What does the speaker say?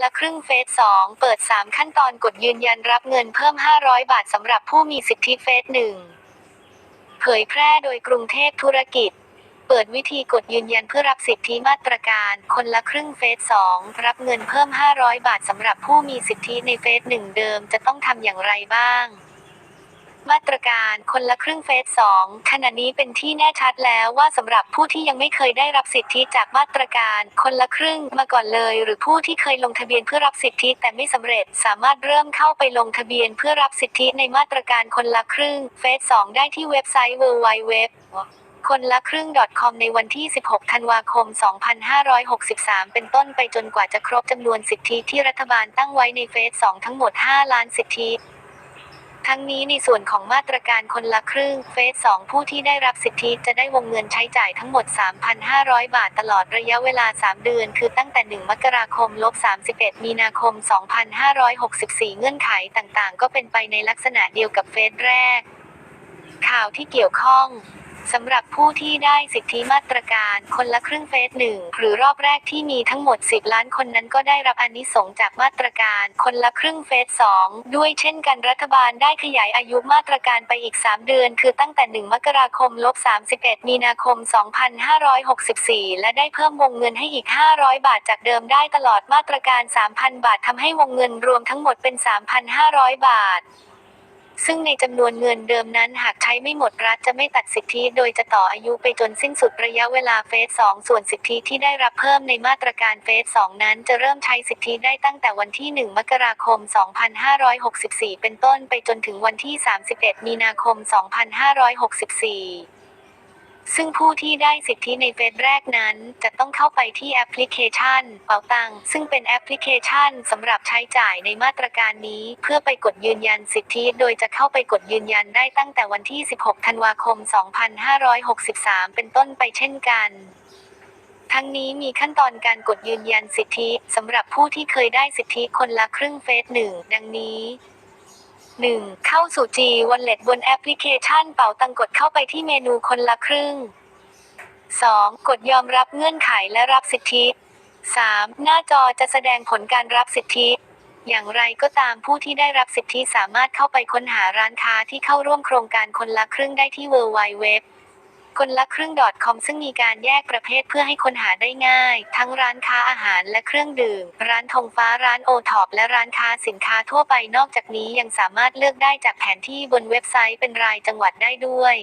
ละครึ่งเฟส2เปิด 3 ขั้นตอนกดยืนยันรับเงินเพิ่ม 500 บาทสำหรับผู้มีสิทธิเฟส1เผยแพร่โดยกรุงเทพธุรกิจ เปิดวิธีกดยืนยันเพื่อรับสิทธิมาตรการ คนละครึ่งเฟส2รับเงินเพิ่ม 500 บาทสำหรับผู้มีสิทธิในเฟส1เดิมจะต้องทำอย่างไรบ้าง มาตรการคนละครึ่งเฟส2ขณะนี้เป็นที่แน่ชัดแล้วว่าสำหรับผู้ที่ยังไม่เคยได้รับสิทธิจากมาตรการคนละครึ่งมาก่อนเลย หรือผู้ที่เคยลงทะเบียนเพื่อรับสิทธิแต่ไม่สำเร็จ สามารถเริ่มเข้าไปลงทะเบียนเพื่อรับสิทธิในมาตรการคนละครึ่งเฟส2ได้ที่เว็บไซต์ www คนละครึ่ง .com ในวันที่ 16 ธันวาคม 2563 เป็นต้นไปจนกว่าจะครบจำนวนสิทธิที่รัฐบาลตั้งไว้ในเฟส2ทั้งหมด 5 ล้านสิทธิ ทั้งนี้ในส่วนของมาตรการคนละครึ่งเฟส 2 ผู้ที่ได้รับสิทธิจะได้วงเงินใช้จ่ายทั้งหมด 3,500 บาทตลอดระยะเวลา 3 เดือน คือตั้งแต่ 1 มกราคมลบ31 มีนาคม 2564 เงื่อนไขต่างๆ ก็เป็นไปในลักษณะเดียวกับเฟสแรก ข่าวที่เกี่ยวข้อง สำหรับผู้ที่ได้สิทธิมาตรการคนละครึ่งเฟสหนึ่งหรือรอบแรกที่มีทั้งหมด 10 ล้านคนนั้นก็ได้รับอานิสงส์จากมาตรการคนละครึ่งเฟสสองด้วยเช่นกันรัฐบาลได้ขยายอายุมาตรการไปอีก 3 เดือน คือตั้งแต่ 1 มกราคมลบ31 มีนาคม 2564 และได้เพิ่มวงเงินให้อีก 500 บาทจากเดิมได้ตลอดมาตรการ 3,000 บาททำให้วงเงินรวมทั้งหมดเป็น 3,500 บาท ซึ่งในจำนวนเงินเดิมนั้นหากใช้ไม่หมดรัฐจะไม่ตัดสิทธิโดยจะต่ออายุไปจนสิ้นสุดระยะเวลาเฟส2ส่วนสิทธิที่ได้รับเพิ่มในมาตรการเฟส2นั้นจะเริ่มใช้สิทธิได้ตั้งแต่วันที่ 1 มกราคม 2564 เป็นต้นไปจนถึงวันที่ 31 มีนาคม 2564 ซึ่งผู้ที่ได้สิทธิในเฟสแรกนั้น จะต้องเข้าไปที่แอปพลิเคชัน เป๋าตังซึ่งเป็นแอปพลิเคชันสำหรับใช้จ่ายในมาตรการนี้ เพื่อไปกดยืนยันสิทธิ โดยจะเข้าไปกดยืนยันได้ตั้งแต่วันที่ 16 ธันวาคม 2563 เป็นต้นไปเช่นกันทั้งนี้มีขั้นตอนการกดยืนยันสิทธิสำหรับผู้ที่เคยได้สิทธิคนละครึ่งเฟสหนึ่งดังนี้ 1. เข้าสู่ G Wallet บนแอปพลิเคชันเป๋าตังกดเข้าไปที่เมนูคนละครึ่ง 2. กดยอมรับเงื่อนไขและรับสิทธิ 3. หน้าจอจะแสดงผลการรับสิทธิ อย่างไรก็ตามผู้ที่ได้รับสิทธิสามารถเข้าไปค้นหาร้านค้าที่เข้าร่วมโครงการคนละครึ่งได้ที่ www คนละครึ่ง .com ซึ่งมีการแยกประเภทเพื่อให้ค้นหาได้ง่าย ทั้งร้านค้าอาหารและเครื่องดื่ม ร้านธงฟ้าร้านโอท็อปและร้านค้าสินค้าทั่วไปนอกจากนี้ยังสามารถเลือกได้จากแผนที่บนเว็บไซต์เป็นรายจังหวัดได้ด้วย